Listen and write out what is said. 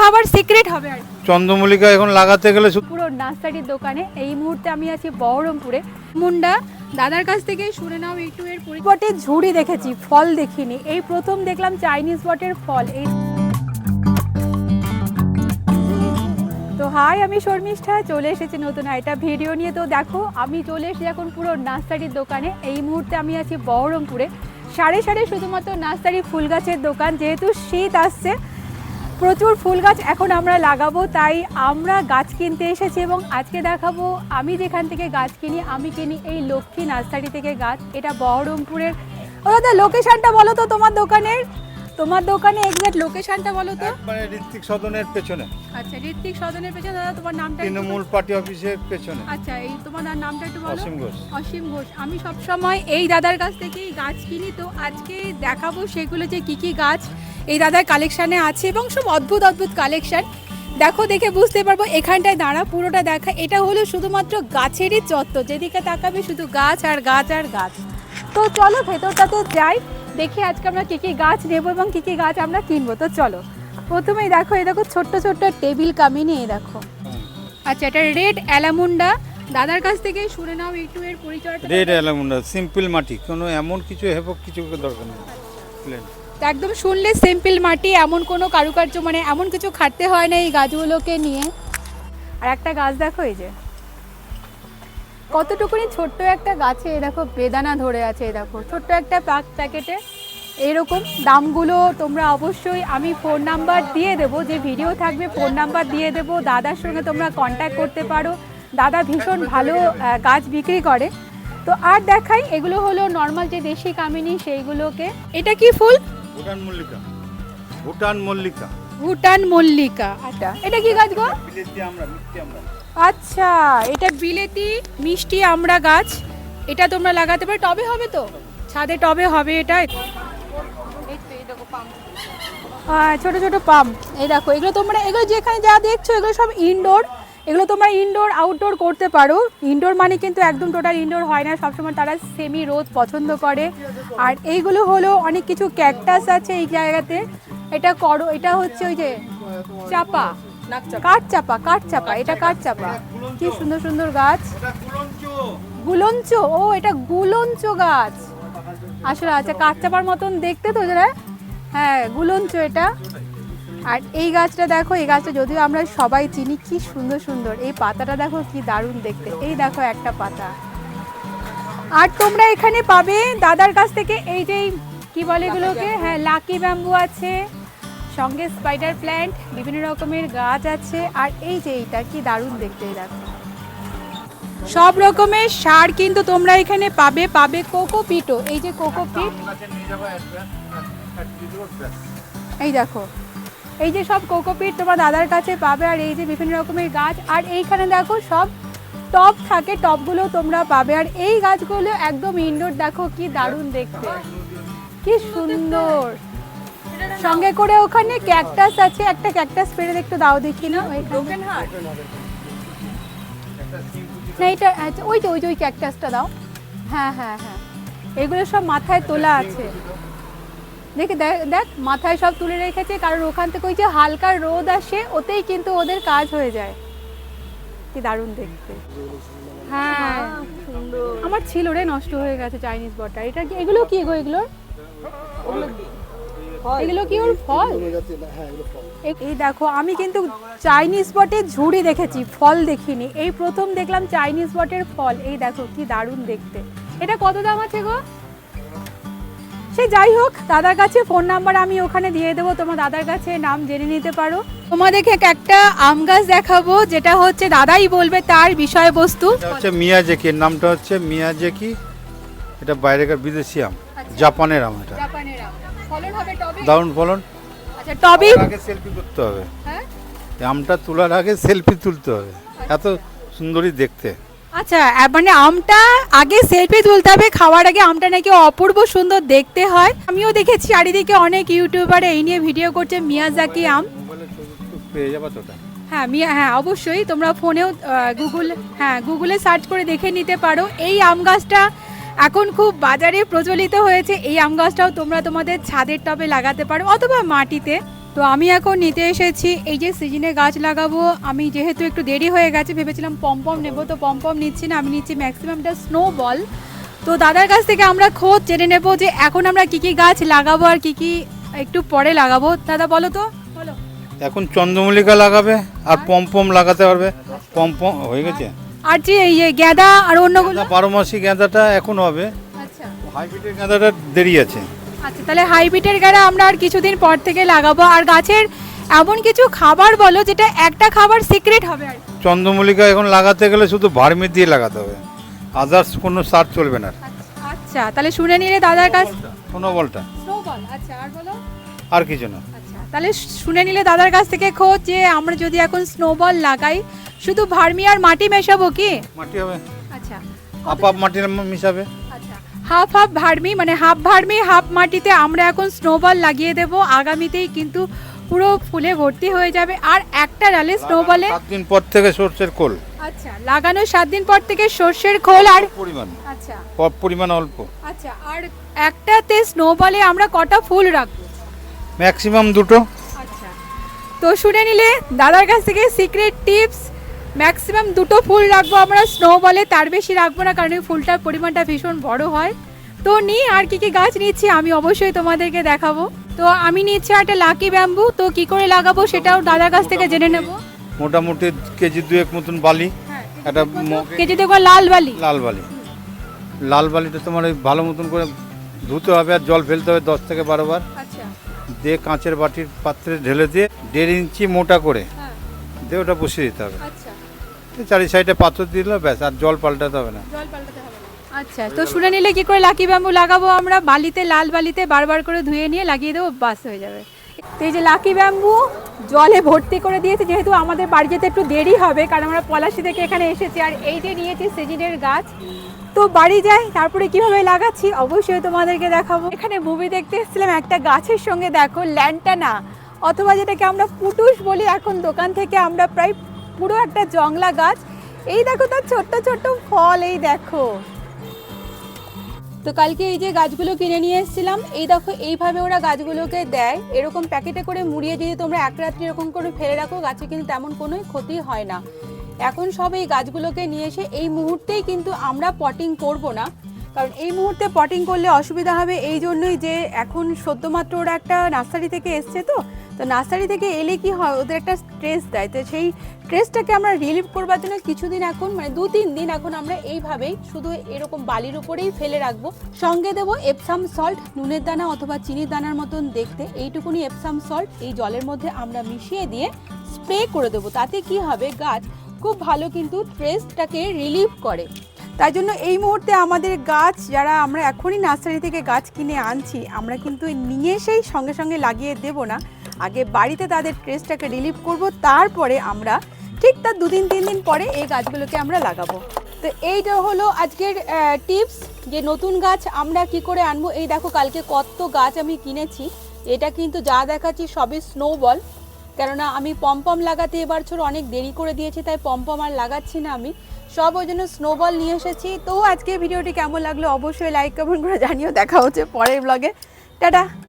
খাবার সিক্রেট হবে আর। চন্দ্রমল্লিকা এখন লাগাতে গেলে পুরো নার্সারির দোকানে এই মুহূর্তে আমি আছি বহরমপুরে। মুন্ডা দাদার কাছ থেকে শুনে নাও একটু এর পরিবর্তে ঝুড়ি দেখেছি ফল দেখিনি। এই প্রথম দেখলাম চাইনিজ বটের ফল। এই তো হাই আমি শর্মিষ্ঠা চলে এসেছি নতুন একটা ভিডিও নিয়ে। তো দেখো আমি চলে এসেছি এখন পুরো নার্সারির দোকানে। এই মুহূর্তে আমি আছি বহরমপুরে। সাড়ে সাড়ে শুধুমাত্র নার্সারি ফুল গাছের দোকান যেহেতু শীত আসছে প্রচুর ফুল গাছ এখন আমরা লাগাবো তাই আমরা গাছ কিনতে এসেছি এবং আজকে দেখাবো আমি যেখান থেকে গাছ কিনি আমি কিনি এই লক্ষ্মী নার্সারি থেকে গাছ। এটা বহরমপুরের ও দাদা লোকেশনটা বলো তো তোমার দোকানের? তোমার দোকানে এক্সাক্ট লোকেশনটা বলো তো। মানে ঋত্বিক সদনের পেছনে। আচ্ছা ঋত্বিক সদনের পেছনে। দাদা তোমার নামটা তৃণমূল পার্টি অফিসের পেছনে। আচ্ছা এই তোমার নাম- নামটা একটু বলো। অসীম ঘোষ। অসীম ঘোষ। আমি সব সময় এই দাদার কাছ থেকেই গাছ কিনি তো আজকে দেখাবো সেগুলো যে কি কি গাছ। এই দাদার কালেকশানে আছে এবং সব অদ্ভুত অদ্ভুত কালেকশান দেখো, দেখে বুঝতে পারব, এখানটায় দাঁড়া, পুরোটা দেখা। এটা হলো শুধুমাত্র গাছেরই চত্বর, যেদিকে তাকাবে শুধু গাছ আর গাছ আর গাছ। তো চলো, ভেতরটাতে যাই, দেখি আজকে আমরা কী কী গাছ নেব এবং কী কী গাছ আমরা কিনবো। তো চলো, প্রথমেই দেখো, এই দেখো ছোট্ট ছোট্ট টেবিল কামিনি, এই দেখো। আচ্ছা এটা রেড অ্যালামুন্ডা। দাদার কাছ থেকে শুনে নাও একটু এর পরিচয় রেড অ্যালামুন্ডা, সিম্পল মাটি, কোনো এমন কিছু হেবক কিছু দরকার নেই। প্লেন তো একদম শুনলে সিম্পল মাটি, এমন কোনো কারুকার্য মানে এমন কিছু খাটতে হয় না এই গাছগুলোকে নিয়ে। আর একটা গাছ দেখো এই যে। কতটুকুনি ছোট্ট একটা গাছে দেখো, বেদানা ধরে আছে দেখো। ছোট্ট একটা প্যাক প্যাকেটে এরকম দামগুলো তোমরা অবশ্যই আমি ফোন নাম্বার দিয়ে দেবো, যে ভিডিও থাকবে ফোন নাম্বার দিয়ে দেবো। দাদার সঙ্গে তোমরা কন্ট্যাক্ট করতে পারো। দাদা ভীষণ ভালো গাছ বিক্রি করে। তো আর দেখাই, এগুলো হলো নর্মাল যে দেশি কামিনী, সেইগুলোকে। এটা কি ফুল? ভুটান মল্লিকা। ভুটান মল্লিকা। ভুটান মল্লিকা। আচ্ছা এটা কি গাছ গো? বিলেতি আমরা মিষ্টি আমরা। আচ্ছা এটা বিলেতি মিষ্টি আমড়া গাছ। এটা তোমরা লাগাতে পারো। টবে হবে তো? ছাদে টবে হবে এটা। ছোট ছোট পাম এই দেখো এগুলো তোমরা এগুলো যেখানে যা দেখছ এগুলো সব ইনডোর এগুলো তোমরা ইনডোর আউটডোর করতে পারো। ইনডোর মানে কিন্তু একদম টোটাল ইনডোর হয় না। সবসময় তারা সেমি রোদ পছন্দ করে। আর এইগুলো হলো অনেক কিছু ক্যাকটাস আছে এই জায়গাতে। এটা করো, এটা হচ্ছে ওই যে চাপা। কাঠ চাপা কাঠ চাপা, এটা কাঠ চাপা। কি সুন্দর সুন্দর গাছ। গুলঞ্চ, ও এটা গুলঞ্চ গাছ। আসলে আচ্ছা কাঠ চাপার মতন দেখতে তো হ্যাঁ গুলঞ্চ এটা। আর এই গাছটা দেখো এই গাছটা যদিও আমরা সবাই চিনি কি সুন্দর সুন্দর এই পাতাটা দেখো কি দারুণ দেখতে এই দেখো একটা পাতা আর তোমরা এখানে পাবে দাদার কাছ থেকে এই যে কি বলে এগুলোকে হ্যাঁ লাকি ব্যাম্বু আছে সঙ্গে স্পাইডার প্ল্যান্ট বিভিন্ন রকমের গাছ আছে আর এই যে এইটা কি দারুণ দেখতে দেখো সব রকমের সার কিন্তু তোমরা এখানে পাবে পাবে কোকোপিটও এই যে কোকোপিট এই দেখো এই যে সব কোকোপিট তোমার দাদার কাছে পাবে আর এই যে বিভিন্ন রকমের গাছ আর এইখানে দেখো সব টব থাকে টবগুলো তোমরা পাবে। আর এই গাছগুলো একদম ইনডোর দেখো কি দারুণ দেখতে। কি সুন্দর। সঙ্গে করে ওখানে ক্যাকটাস আছে একটা ক্যাকটাস পেরে দেখতে দাও দেখি না না এটা আচ্ছা, ওই যে ওই যে ওই ক্যাকটাসটা দাও। হ্যাঁ হ্যাঁ হ্যাঁ। এগুলো সব মাথায় তোলা আছে। দেখে দেখ মাথায় সব তুলে রেখেছে, কারণ ওখান থেকে ওই যে হালকা রোদ আসে, ওতেই কিন্তু ওদের কাজ হয়ে যায়। কি দারুণ দেখতে। হ্যাঁ। আমার ছিল রে, নষ্ট হয়ে গেছে চাইনিজ বটটা এটা কি, এগুলো কি গো এগুলো এগুলো কি ওর ফল? এই দেখো, আমি কিন্তু চাইনিজ বটের ঝুড়ি দেখেছি, ফল দেখিনি। এই প্রথম দেখলাম চাইনিজ বটের ফল। এই দেখো, কি দারুণ দেখতে। এটা কত দাম আছে গো? সে যাই হোক দাদার কাছে ফোন নাম্বার আমি ওখানে দিয়ে দেবো। তোমার দাদার কাছে নাম জেনে নিতে পারো। তোমাদেরকে একটা আম গাছ দেখাবো যেটা হচ্ছে দাদাই বলবে তার বিষয়বস্তু। হচ্ছে মিয়াজেকি নামটা হচ্ছে মিয়াজেকি এটা বাইরেকার বিদেশি আম আচ্ছা। জাপানের আম এটা। জাপানের আম। ফলন হবে টবে? দারুণ ফলন। আচ্ছা টবে? আগে সেলফি করতে হবে। হ্যাঁ? আমটা তোলার আগে সেলফি তুলতে হবে। এত সুন্দরী দেখতে। আচ্ছা মানে আমটা আগে সেলফি তুলতে হবে খাওয়ার আগে আমটা নাকি অপূর্ব সুন্দর দেখতে হয়। আমিও দেখেছি চারিদিকে অনেক ইউটিউবার এই নিয়ে ভিডিও করছে মিয়াজাকি আম। পেয়ে যাবা হ্যাঁ মিয়া হ্যাঁ অবশ্যই তোমরা ফোনেও গুগল হ্যাঁ গুগলে সার্চ করে দেখে নিতে পারো। এই আম গাছটা এখন খুব বাজারে প্রচলিত হয়েছে এই আম গাছটাও তোমরা তোমাদের ছাদের টবে লাগাতে পারো অথবা মাটিতে। তো আমি এখন নিতে এসেছি। এই যে সিজনে গাছ লাগাবো আমি যেহেতু একটু দেরি হয়ে গেছে ভেবেছিলাম পম্পম নেব তো পম্পম নিচ্ছি না আমি নিচ্ছি ম্যাক্সিমামটা স্নো বল তো দাদার কাছ থেকে আমরা খোঁজ জেনে নেব যে এখন আমরা কি কি গাছ লাগাবো আর কি কি একটু পরে লাগাবো। দাদা বলো তো। বলো। এখন চন্দ্রমল্লিকা লাগাবে আর পমপম লাগাতে পারবে। পমপম হয়ে গেছে। আর যে এই যে গ্যাদা আর অন্যগুলো? বারো মাসি গাঁদাটা এখন হবে। আচ্ছা। হাইব্রিডের গাঁদাটা দেরি আছে। আচ্ছা তাহলে হাইব্রিডের গাড়া আমরা আর কিছুদিন পর থেকে লাগাবো। আর গাছের এমন কিছু খাবার বলো যেটা একটা খাবার সিক্রেট হবে আর চন্দ্রমল্লিকা এখন লাগাতে গেলে শুধু ভার্মি দিয়ে লাগাতে হবে। আদার্স কোনো সার চলবে না। আচ্ছা তাহলে শুনে নিলে দাদার কাছ কোনো বলটা স্নোবল আচ্ছা আর বলো? আর কিছু না। আচ্ছা তাহলে শুনে নিলে দাদার কাছ থেকে খোঁজ যে আমরা যদি এখন স্নোবল লাগাই শুধু ভার্মি আর মাটি মেশাবো কি? মাটি হবে। আচ্ছা আপ আপ মাটির মিশাবে। হাফ হাফ ভার্মি মানে হাফ ভার্মি হাফ মাটিতে আমরা এখন স্নোবল লাগিয়ে দেব। আগামীতেই কিন্তু পুরো ফুলে ভর্তি হয়ে যাবে। আর একটা ডালে স্নোবলে সাত দিন পর থেকে সর্ষের খোল। আচ্ছা লাগানোর সাত দিন পর থেকে সর্ষের খোল আর পরিমাণ। আচ্ছা। পরিমাণ অল্প। আচ্ছা আর একটাতে স্নোবলে আমরা কটা ফুল রাখব? ম্যাক্সিমাম দুটো। আচ্ছা। তো শুনে নিলে দাদার কাছ থেকে সিক্রেট টিপস। ম্যাক্সিমাম দুটো ফুল রাখব আমরা স্নো বলে তার বেশি রাখব না কারণ এই ফুলটার পরিমাণটা ভীষণ বড় হয়। তো নিই আর কি কি গাছ নিচ্ছি আমি অবশ্যই তোমাদেরকে দেখাবো। তো আমি নিচ্ছি একটা লাকি ব্যাম্বু তো কি করে লাগাবো সেটাও দাদার কাছ থেকে জেনে নেব। মোটামুটি কেজি দুয়েক মতন বালি হ্যাঁ একটা কেজি দেখো লাল বালি। লাল বালি। লাল বালিটা তোমার ওই ভালো মতন করে ধুতে হবে আর জল ফেলতে হবে দশ থেকে বারো বার। আচ্ছা। দিয়ে কাঁচের বাটির পাত্রে ঢেলে দিয়ে দেড় ইঞ্চি মোটা করে হ্যাঁ। দিয়ে ওটা বসিয়ে দিতে হবে। আচ্ছা। চারি সাইডে পাথর দিলে ব্যাস আর জল পাল্টাতে হবে না। জল পাল্টাতে হবে না। আচ্ছা তো শুনে নিলে কি করে লাকি ব্যাম্বু লাগাবো আমরা? বালিতে লাল বালিতে বারবার করে ধুয়ে নিয়ে লাগিয়ে দেবো বাস হয়ে যাবে। তো এই যে লাকি ব্যাম্বু জলে ভর্তি করে দিয়েছে যেহেতু আমাদের বাড়ি যেতে একটু দেরি হবে কারণ আমরা পলাশি থেকে এখানে এসেছি আর এই যে নিয়েছি সিজনের গাছ। তো বাড়ি যাই তারপরে কীভাবে লাগাচ্ছি অবশ্যই তোমাদেরকে দেখাবো। এখানে মুভি দেখতে এসেছিলাম একটা গাছের সঙ্গে দেখো ল্যান্টানা অথবা যেটাকে আমরা পুটুস বলি এখন দোকান থেকে আমরা প্রায় পুরো একটা জংলা গাছ। এই দেখো তার ছোট্ট ছোট্ট ফল, এই দেখো। তো কালকে এই যে গাছগুলো কিনে নিয়ে এসেছিলাম, এই দেখো এইভাবে ওরা গাছগুলোকে দেয়। এরকম প্যাকেটে করে মুড়িয়ে যদি তোমরা এক রাত্রি এরকম করে ফেলে রাখো, গাছে কিন্তু তেমন কোনো ক্ষতি হয় না। এখন সব এই গাছগুলোকে নিয়ে এসে এই মুহূর্তেই কিন্তু আমরা পটিং করব না। কারণ এই মুহূর্তে পটিং করলে অসুবিধা হবে, এই জন্যই যে এখন সদ্যমাত্র ওরা একটা নার্সারি থেকে এসছে তো তো নার্সারি থেকে এলে কি হয়? ওদের একটা স্ট্রেস দেয়। তো সেই স্ট্রেসটাকে আমরা রিলিভ করবার জন্য কিছুদিন এখন মানে দু তিন দিন এখন আমরা এইভাবেই শুধু এরকম বালির উপরেই ফেলে রাখব। সঙ্গে দেবো এপসাম সল্ট নুনের দানা অথবা চিনির দানার মতন দেখতে। এইটুকুনি এপসাম সল্ট এই জলের মধ্যে আমরা মিশিয়ে দিয়ে স্প্রে করে দেবো। তাতে কি হবে? গাছ খুব ভালো কিন্তু স্ট্রেসটাকে রিলিভ করে। তাই জন্য এই মুহূর্তে আমাদের গাছ, যারা আমরা এখনই নার্সারি থেকে গাছ কিনে আনছি, আমরা কিন্তু নিয়ে এসেই সঙ্গে সঙ্গে লাগিয়ে দেব না। আগে বাড়িতে তাদের স্ট্রেসটাকে রিলিভ করব, তারপরে আমরা ঠিক তার দুদিন, তিন দিন পরে এই গাছগুলোকে আমরা লাগাবো। তো এইটা হলো আজকের টিপস যে নতুন গাছ আমরা কি করে আনব। এই দেখো কালকে কত গাছ আমি কিনেছি, এটা কিন্তু যা দেখাচ্ছি সবই স্নোবল কেননা আমি পম্পম লাগাতে এবার ছোট অনেক দেরি করে দিয়েছি, তাই পম্পম আর লাগাচ্ছি না আমি। সব ওই জন্য স্নোবল নিয়ে এসেছি। তো আজকে ভিডিওটি কেমন লাগল অবশ্যই লাইক কমেন্ট করে জানিও। দেখা হচ্ছে পরের ব্লগে টাটা!